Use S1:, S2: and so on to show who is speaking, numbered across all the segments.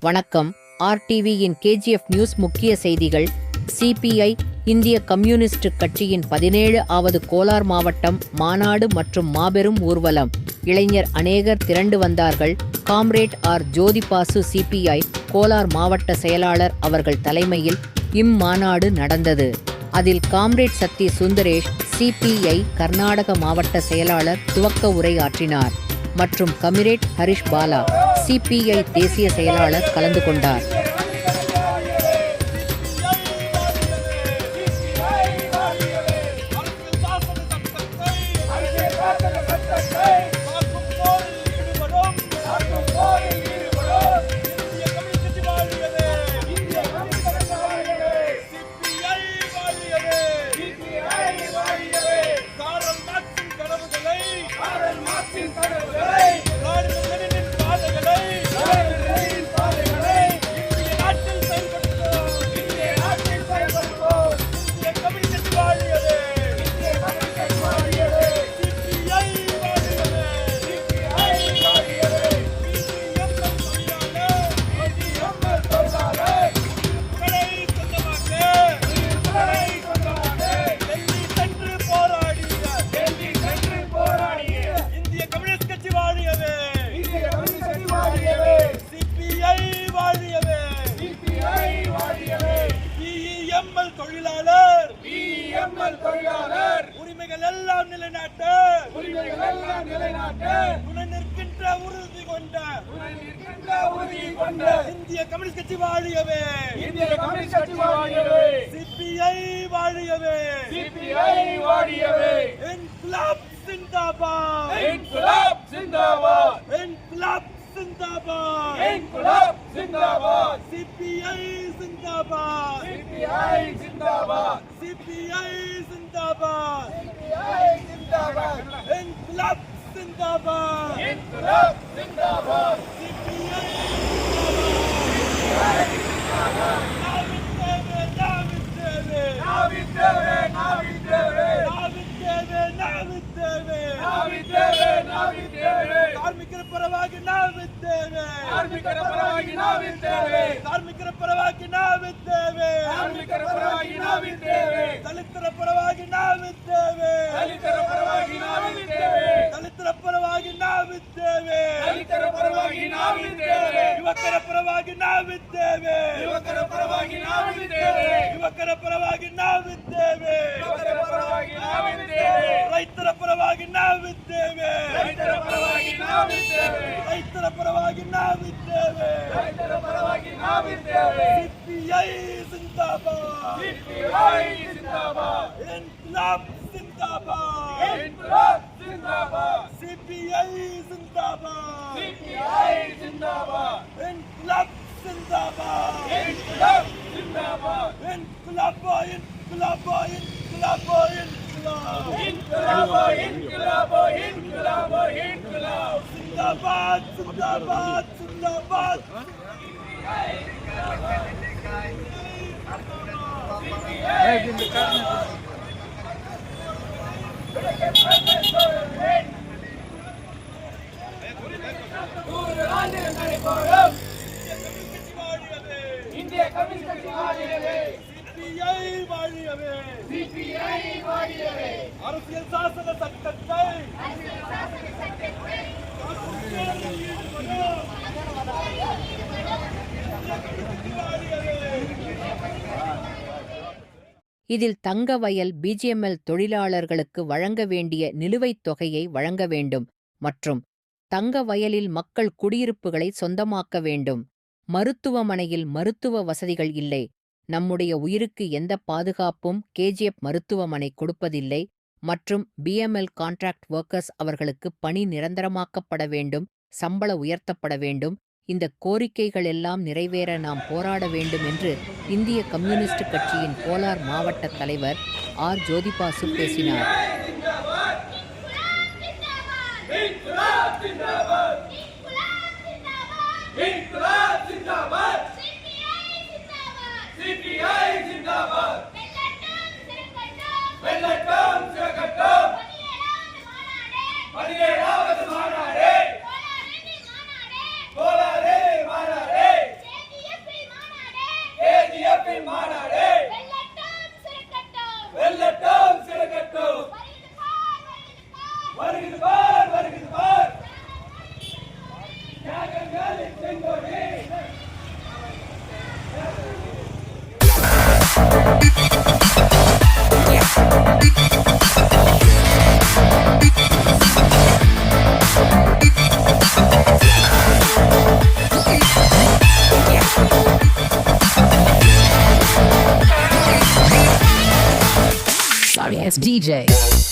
S1: வணக்கம். ஆர்டிவியின் KGF news முக்கிய செய்திகள். சிபிஐ இந்திய கம்யூனிஸ்ட் கட்சியின் பதினேழு ஆவது கோலார் மாவட்டம் மாநாடு மற்றும் மாபெரும் ஊர்வலம். இளைஞர் அநேகர் திரண்டு வந்தார்கள். Comrade R. Jothibasu CPI Kolar மாவட்ட செயலாளர் அவர்கள் தலைமையில் இம்மாநாடு நடந்தது. அதில் காம்ரேட் சக்தி சுந்தரேஷ் சிபிஐ கர்நாடக மாவட்ட செயலாளர் துவக்க உரையாற்றினார். மற்றும் கமிரேட் ஹரிஷ் பாலா. சிபிஐ தேசிய செயலாளர் கலந்து கொண்டார்.
S2: கொண்ட இந்திய கம்யூனிஸ்ட் கட்சி வாழியவே. சிபிஐ வாழியவே. இன்குலாப் சிந்தாபாத்.
S3: இன்குலாப் ஜிந்தாபாத்
S2: இன்குலாப் சிந்தாபாத்.
S3: இன்குலாப் ஜிந்தாபாத்
S2: சிபிஐ சிந்தாபாத்.
S3: சிபிஐ ஜிந்தாபாத்
S2: சிபிஐ சிந்தாபாத்.
S3: சிபிஐ ஜிந்தாபாத்
S2: இன்குலாப் சிந்தாபாத்.
S3: இன்குலாப் ஜிந்தாபாத்
S2: சிபிஐ ಕಾರ್ಮಿಕರ ಪರವಾಗಿ ನಾವಿದ್ದೇವೆ
S3: ಕಾರ್ಮಿಕರ ಪರವಾಗಿ ನಾವಿದ್ದೇವೆ
S2: ಕಾರ್ಮಿಕರ ಪರವಾಗಿ ನಾವಿದ್ದೇವೆ
S3: ಕಾರ್ಮಿಕರ ಪರವಾಗಿ ನಾವಿದ್ದೇವೆ
S2: ದಲಿತರ ಪರವಾಗಿ ನಾವಿದ್ದೇವೆ
S3: ದಲಿತರ ಪರವಾಗಿ ನಾವಿದ್ದೇವೆ
S2: ದಲಿತರ ಪರವಾಗಿ ನಾವಿದ್ದೇವೆ
S3: ದಲಿತರ ಪರವಾಗಿ ನಾವಿದ್ದೇವೆ
S2: ಯುವಕರ ಪರವಾಗಿ ನಾವಿದ್ದೇವೆ
S3: ಯುವಕರ ಪರವಾಗಿ ನಾವಿದ್ದೇವೆ
S2: ಯುವಕರ ಪರವಾಗಿ ನಾವಿದ್ದೇವೆ
S3: ಯುವಕರ ಪರವಾಗಿ ನಾವಿದ್ದೇವೆ
S2: ರೈತರ ಪರವಾಗಿ ನಾವಿದ್ದೇವೆ
S3: ರೈತರ ಪರವಾಗಿ ನಾವಿದ್ದೇವೆ
S2: ರೈತರ ಪರವಾಗಿ ನಾವಿದ್ದೇವೆ
S3: ರೈತರ ಪರವಾಗಿ ನಾವಿದ್ದೇವೆ
S2: ಸಿಪಿಐ ಸಿಂದಾಬಾದ್
S3: ಸಿಪಿಐ ಜಿಂದಾಬಾದ್
S2: ಇನ್ಕ್ಲಾಬ್ ಸಿಂದಾಬಾದ್
S3: ಇನ್ಕಲಾಬ್ ಜಿಂದಾಬಾದ್
S2: CPI
S3: Hey,
S2: in the car.
S1: இதில் தங்க வயல் பிஜிஎம்எல் தொழிலாளர்களுக்கு வழங்க வேண்டிய நிலுவைத் தொகையை வழங்க வேண்டும் மற்றும் தங்க வயலில் மக்கள் குடியிருப்புகளை சொந்தமாக்க வேண்டும். மருத்துவமனையில் மருத்துவ வசதிகள் இல்லை. நம்முடைய உயிருக்கு எந்த பாதுகாப்பும் கேஜிஎஃப் மருத்துவமனை கொடுப்பதில்லை மற்றும் பிஎம்எல் கான்ட்ராக்ட் ஒர்க்கர்ஸ் அவர்களுக்கு பணி நிரந்தரமாக்கப்பட வேண்டும் சம்பள உயர்த்தப்பட வேண்டும் இந்த கோரிக்கைகள் எல்லாம் நிறைவேற நாம் போராட வேண்டும் என்று இந்திய கம்யூனிஸ்ட் கட்சியின் கோலார் மாவட்ட தலைவர் ஆர். ஜோதிபாசு பேசினார்.
S3: Sorry, it's
S4: DJ.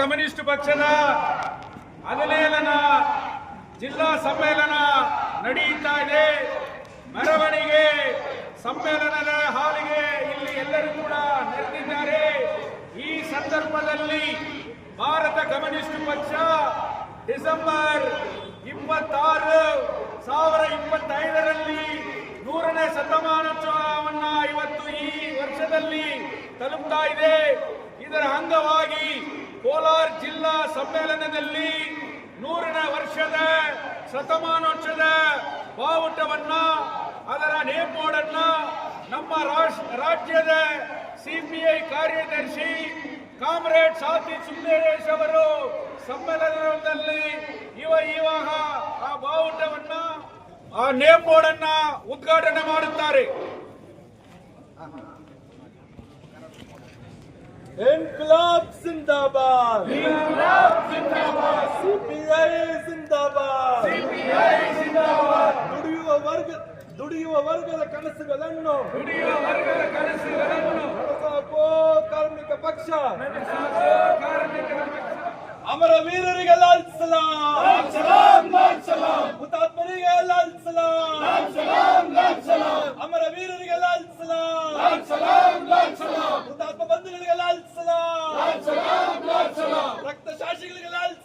S5: ಕಮ್ಯುನಿಸ್ಟ್ ಪಕ್ಷದ ಹದಿನೇಳನ ಜಿಲ್ಲಾ ಸಮ್ಮೇಳನ ನಡೆಯುತ್ತಾ ಇದೆ. ಮೆರವಣಿಗೆ ಸಮ್ಮೇಳನದ ಹಾಲಿಗೆ ಇಲ್ಲಿ ಎಲ್ಲರೂ ಕೂಡ ನೆರೆದಿದ್ದಾರೆ. ಈ ಸಂದರ್ಭದಲ್ಲಿ ಭಾರತ ಕಮ್ಯುನಿಸ್ಟ್ ಪಕ್ಷ ಡಿಸೆಂಬರ್ ಇಪ್ಪತ್ತಾರು ಸಾವಿರ ಇಪ್ಪತ್ತೈದರಲ್ಲಿ ನೂರನೇ ಶತಮಾನೋತ್ಸವವನ್ನ ಇವತ್ತು ಈ ವರ್ಷದಲ್ಲಿ ತಲುಪ್ತಾ ಇದೆ. ಇದರ ಅಂಗವಾಗಿ ಕೋಲಾರ ಜಿಲ್ಲಾ ಸಮ್ಮೇಳನದಲ್ಲಿ ನೂರನೇ ವರ್ಷದ ಶತಮಾನೋತ್ಸವದ ಬಾವುಟವನ್ನ, ಅದರ ನೇಮ್ ನಮ್ಮ ರಾಜ್ಯದ ಸಿಪಿಐ ಕಾರ್ಯದರ್ಶಿ ಕಾಮ್ರೇಡ್ ಸಾತಿ ಸುಂದರೇಶ್ ಅವರು ಸಮ್ಮೇಳನದಲ್ಲಿ ಇವ ಇವಾಗ ಆ ಬಾವುಟವನ್ನ, ಆ ನೇಮ್ ಬೋರ್ಡನ್ನ ಉದ್ಘಾಟನೆ ಮಾಡುತ್ತಾರೆ.
S2: انقلاب زندہ باد انقلاب زندہ باد سی پی آئی زندہ باد ಸಿ ಪಿ ಐ ಜಿಂದಾಬಾದ್ ದುಡಿಯುವ ವರ್ಗ ದುಡಿಯುವ ವರ್ಗದ ಕನಸುಗಳನ್ನು
S5: ದುಡಿಯುವ ವರ್ಗದ ಕನಸುಗಳನ್ನು
S2: ನನಸಾಕೋ ಕಾರ್ಮಿಕ ಪಕ್ಷ
S5: ಸಾಕೋ ಕಾರ್ಮಿಕರ ಪಕ್ಷ.
S2: ಅಮರ ವೀರರಿಗೆ ಲಾಲ್ ಸಲಾಂ ಸಲಾಂ ಲಾಲ್ ಸಲಾಂ ವೀರರಿಗೆ ಲಾಲ್ ಸಲಾಂ. ಅಮರ ವೀರರಿಗೆ ಲಾಲ್ ಸಲಾಂ. ಹುತಾತ್ಮ ಬಂಧುಗಳಿಗೆ ಲಾಲ್ ರಕ್ತ ಶಾಸಿಗಳಿಗೆ ಲಾಲ್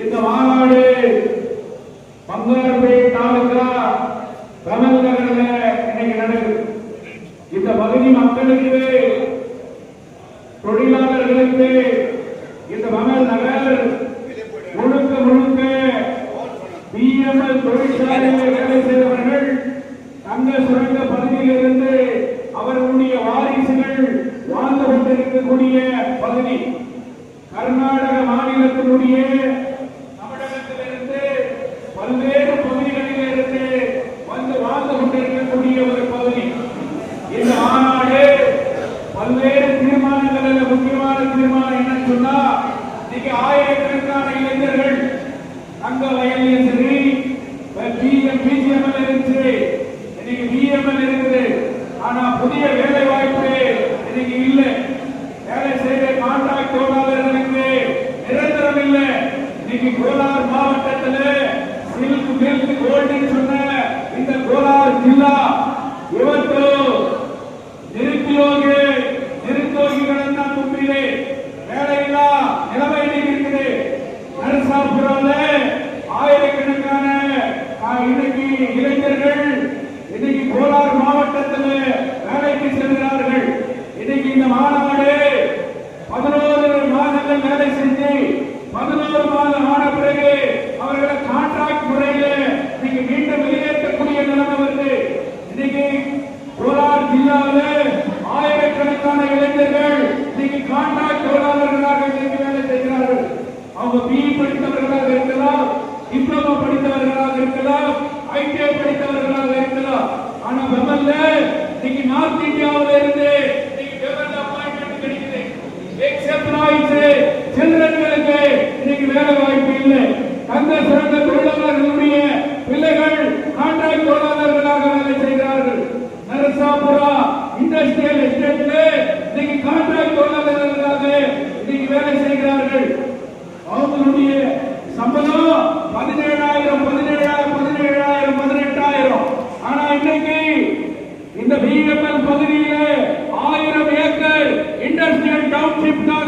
S5: இந்த மாநாடு பங்காரப்பேட் தாலுகா கமல் நகர இன்னைக்கு நடக்குது. இந்த பகுதி மக்களுக்கு தொழிலாளர்களுக்கு இந்த மகள் நகர் முழுக்க முழுக்க பிஎம்எல் தொழிற்சாலையில் வேலை செய்தவர்கள் தங்க சுரங்க பகுதியிலிருந்து அவர்களுடைய வாரிசுகள் வாழ்ந்து கொண்டிருக்கக்கூடிய பகுதி. கர்நாடக மாநிலத்தினுடைய ஐடிஐ படித்தவர்களாக இருக்கலாம். ஆனா வெமல்ல இன்னைக்கு நார்த் இந்தியாவில இருந்து இன்னைக்கு வெமல் அப்பாயின்மெண்ட் கிடைக்குது. எக்ஸெப்ட் ஆயிடுச்சு சில்ட்ரன்களுக்கு இன்னைக்கு வேலை வாய்ப்பு இல்லை. தந்த சிறந்த இந்த பிஎம்எல் பகுதியிலே ஆயிரம் ஏக்கர் இண்டஸ்ட்ரியல் டவுன்ஷிப் தான்.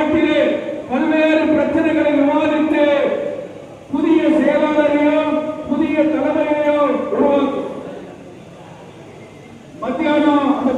S5: மாவட்டத்திலே பல்வேறு பிரச்சனைகளை விவாதித்து புதிய செயலாளரையும் புதிய தலைமையையும் உருவாக்கும். மத்தியானம் அந்த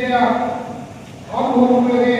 S6: दिया हम भूख लगे